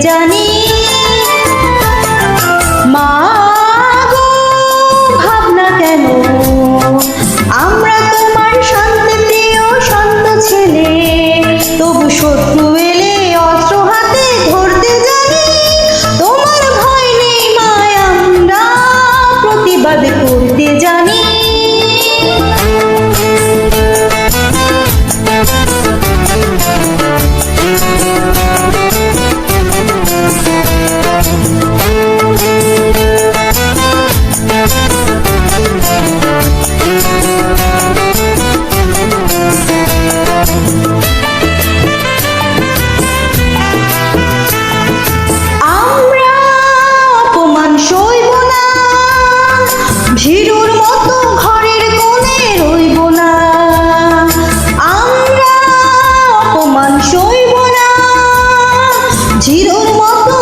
জানি। মা ভাবনা কেন? 魔